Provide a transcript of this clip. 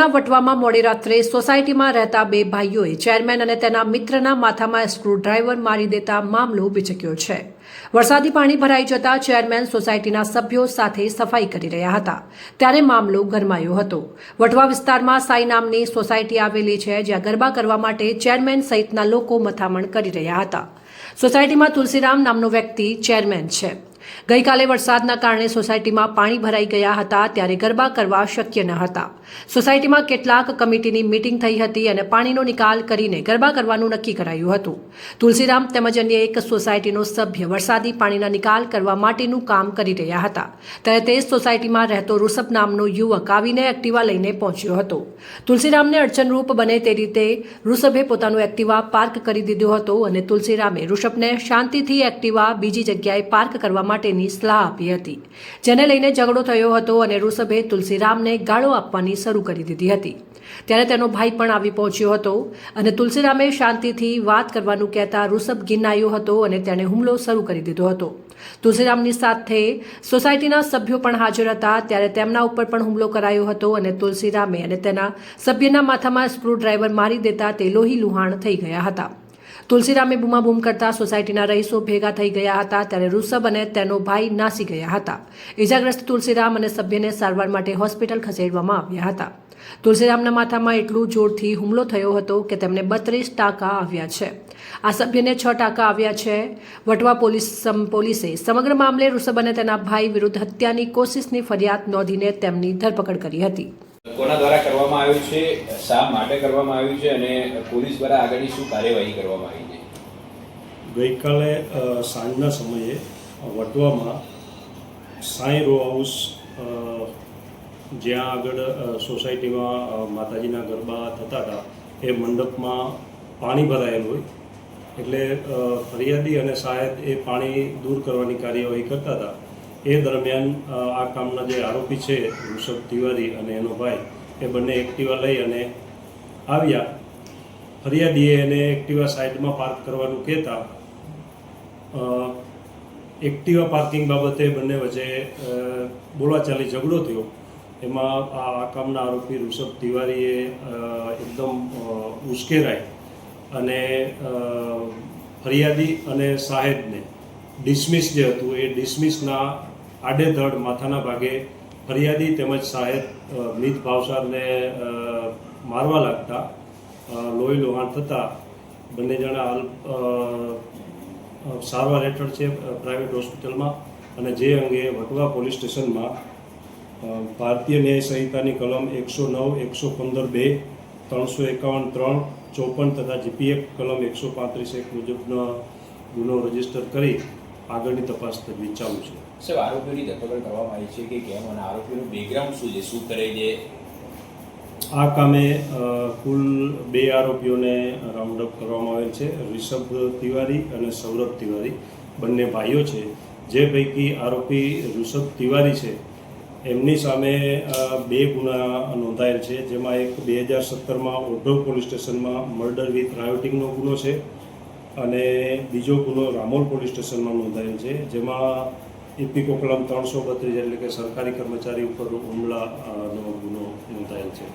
શહેરના વટવામાં મોડી રાત્રે સોસાયટીમાં રહેતા બે ભાઈઓએ ચેરમેન અને તેના મિત્રના માથામાં સ્ક્રૂડ્રાઈવર મારી દેતા મામલો બિચક્યો છે. વરસાદી પાણી ભરાઈ જતા ચેરમેન સોસાયટીના સભ્યો સાથે સફાઈ કરી રહ્યા હતા. ત્યારે મામલો ગરમાયો હતો. વટવા વિસ્તારમાં સાઈ નામની સોસાયટી આવેલી છે, જ્યાં ગરબા કરવા માટે ચેરમેન સહિતના લોકો મથામણ કરી રહ્યા હતા. સોસાયટીમાં તુલસીરામ નામનો વ્યક્તિ ચેરમેન છે. ગઈકાલે વરસાદના કારણે સોસાયટીમાં પાણી ભરાઈ ગયા હતા ત્યારે ગરબા કરવા શક્ય ન હતા. સોસાયટીમાં કેટલાક કમિટીની મીટિંગ થઈ હતી અને પાણીનો નિકાલ કરીને ગરબા કરવાનું નક્કી કરાયું હતું. તુલસીરામ તેમજ અન્ય એક સોસાયટીનો સભ્ય વરસાદી પાણીના નિકાલ કરવા માટેનું કામ કરી રહ્યા હતા. ત્યારે તે સોસાયટીમાં રહેતો ઋષભ નામનો યુવક આવીને એક્ટિવા લઈને પહોંચ્યો હતો. તુલસીરામને અડચણરૂપ બને તે રીતે ઋષભે પોતાનું એક્ટિવા પાર્ક કરી દીધો હતો અને તુલસીરામે ઋષભને શાંતિથી એક્ટિવા બીજી જગ્યાએ પાર્ક કરવા માટેની સલાહ આપી હતી, જેને લઈને ઝઘડો થયો હતો અને ઋષભે તુલસીરામને ગાળો આપવાની શરૂ કરી દીધી હતી. ત્યારે તેનો ભાઈ પણ આવી પહોંચ્યો હતો અને તુલસીરામે શાંતિથી વાત કરવાનું કહેતા ઋષભ ગિન્નાયો હતો અને તેણે હુમલો શરૂ કરી દીધો હતો. તુલસીરામની સાથે સોસાયટીના સભ્યો પણ હાજર હતા, ત્યારે તેમના ઉપર પણ હુમલો કરાયો હતો અને તુલસીરામે અને તેના સભ્યના માથામાં સ્ક્રૂડ્રાઈવર મારી દેતા તે લોહી લુહાણ થઈ ગયા હતા. તુલસીરામે બૂમાબૂમ કરતા સોસાયટીના રહીશો ભેગા થઈ ગયા હતા ત્યારે ઋષભ અને તેનો ભાઈ નાસી ગયા હતા. ઇજાગ્રસ્ત તુલસીરામ અને સભ્યને સારવાર માટે હોસ્પિટલ ખસેડવામાં આવ્યા હતા. તુલસીરામના માથામાં એટલું જોરથી હુમલો થયો હતો કે તેમને બત્રીસ ટાંકા આવ્યા છે. આ સભ્યને છ ટાંકા આવ્યા છે. વટવા પોલીસ પોલીસે સમગ્ર મામલે ઋષભ અને તેના ભાઈ વિરુદ્ધ હત્યાની કોશિશની ફરિયાદ નોંધીને તેમની ધરપકડ કરી હતી. કોના દ્વારા કરવામાં આવ્યું છે, શા માટે કરવામાં આવ્યું છે અને પોલીસ દ્વારા આગળની શું કાર્યવાહી કરવામાં આવી છે? ગઈકાલે સાંજના સમયે વટવામાં સાંઈ રો હાઉસ જ્યાં આગળ સોસાયટીમાં માતાજીના ગરબા થતા હતા, એ મંડપમાં પાણી ભરાયેલું હોય, એટલે ફરિયાદી અને સાહેબ એ પાણી દૂર કરવાની કાર્યવાહી કરતા હતા. એ દરમિયાન આ કામના જે આરોપી છે, ઋષભ તિવારી અને એનો ભાઈ, એ બંને એક્ટિવા લઈ અને આવ્યા. ફરિયાદીએ એને એક્ટિવા સાઈડમાં પાર્ક કરવાનું કહેતા એક્ટિવા પાર્કિંગ બાબતે બંને વચ્ચે બોલાચાલી ઝઘડો થયો. એમાં આ કામના આરોપી ઋષભ તિવારીએ એકદમ ઉશ્કેરાય અને ફરિયાદી અને સાહેબને ડિસમિસ જે હતું એ ડિસમિસના આડેધડ માથાના ભાગે ફરિયાદી તેમજ સાહેબ મિત ભાવસારને મારવા લાગતા લોહી લોહાણ થતાં બંને જણા હાલ સારવાર હેઠળ છે પ્રાઇવેટ હોસ્પિટલમાં અને જે અંગે વટવા પોલીસ સ્ટેશનમાં ભારતીય ન્યાય સંહિતાની કલમ એકસો નવ, એકસો પંદર બે, ત્રણસો એકાવન, ત્રણ, ચોપન તથા જીપીએફ કલમ એકસો પાંત્રીસ એક મુજબનો ગુનો રજિસ્ટર કરી આગળની તપાસ તજવીજ ચાલુ છે. સાહેબ આરોપીઓની ધરપકડ કરવામાં આવી છે કે કેમ અને આરોપીનું બેકગ્રાઉન્ડ શું છે? શું કરે છે? આ કામે કુલ બે આરોપીઓને રાઉન્ડ અપ કરવામાં આવેલ છે. રિષભ તિવારી અને સૌરભ તિવારી. બંને ભાઈઓ છે. જે પૈકી આરોપી ઋષભ તિવારી છે. એમની સામે બે ગુના નોંધાયેલ છે. જેમાં એક બે હજાર સત્તરમાં ઓઢવ પોલીસ સ્ટેશનમાં મર્ડર વિથ રાયોટિંગનો ગુનો છે. અને બીજો ગુનો રામોલ પોલીસ સ્ટેશનમાં નોંધાયેલ છે, જેમાં ઇપિકો કલમ ત્રણસો બત્રીસ એટલે કે સરકારી કર્મચારી ઉપર હુમલાનો ગુનો નોંધાયેલ છે.